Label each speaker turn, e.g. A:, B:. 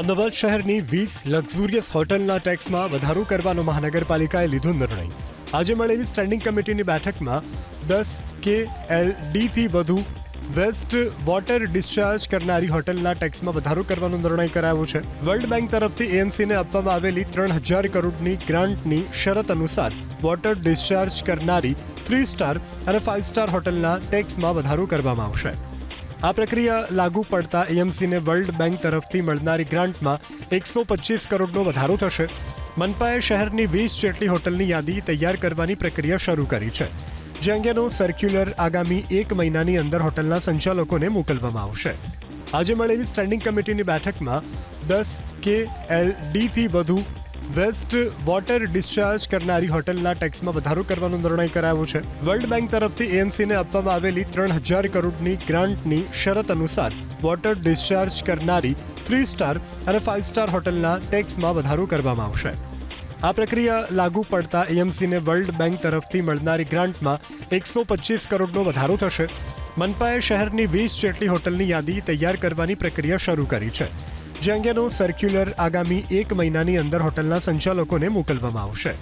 A: અમદાવાદ શહેરની વીસ લક્ઝુરિયસ હોટલના ટેક્સમાં વધારો કરવાનો મહાનગરપાલિકાએ લીધો નિર્ણય. આજે મળેલી સ્ટેન્ડિંગ કમિટીની બેઠકમાં દસ કે એલ ડીથી વધુ વેસ્ટ વોટર ડિસ્ચાર્જ કરનારી હોટલના ટેક્સમાં વધારો કરવાનો નિર્ણય કરાયો છે. વર્લ્ડ બેંક તરફથી એએમસીને આપવામાં આવેલી ત્રણ હજાર કરોડની ગ્રાન્ટની શરત અનુસાર વોટર ડિસ્ચાર્જ કરનારી થ્રી સ્ટાર અને ફાઇવ સ્ટાર હોટલના ટેક્સમાં વધારો કરવામાં આવશે. આ પ્રક્રિયા લાગુ પડતા એએમસીને વર્લ્ડ બેંક તરફથી મળનારી ગ્રાન્ટમાં એકસો પચીસ કરોડનો વધારો થશે. મનપાએ શહેરની વીસ જેટલી હોટલની યાદી તૈયાર કરવાની પ્રક્રિયા શરૂ કરી છે, જે અંગેનો સર્ક્યુલર આગામી એક મહિનાની અંદર હોટલના સંચાલકોને મોકલવામાં આવશે. આજે મળેલી સ્ટેન્ડિંગ કમિટીની બેઠકમાં દસ કે એલ ડીથી વધુ વેસ્ટ વોટર ડિસ્ચાર્જ કરનારી હોટલના ટેક્સમાં વધારો કરવાનો નિર્ણય કરાયો છે. વર્લ્ડ બેંક તરફથી એએમસીને આપવામાં આવેલી ત્રણ હજાર કરોડની ગ્રાન્ટની શરત અનુસાર વોટર ડિસ્ચાર્જ કરનારી થ્રી સ્ટાર અને ફાઇવ સ્ટાર હોટલના ટેક્સમાં વધારો કરવામાં આવશે. આ પ્રક્રિયા લાગુ પડતા એએમસીને વર્લ્ડ બેંક તરફથી મળનારી ગ્રાન્ટમાં એકસો પચીસ કરોડનો વધારો થશે. મનપાએ શહેરની વીસ જેટલી હોટલની યાદી તૈયાર કરવાની પ્રક્રિયા શરૂ કરી છે. જે અંગેનો સર્ક્યુલર આગામી એક મહિનાની અંદર હોટલના સંચાલકોને મોકલવામાં આવશે.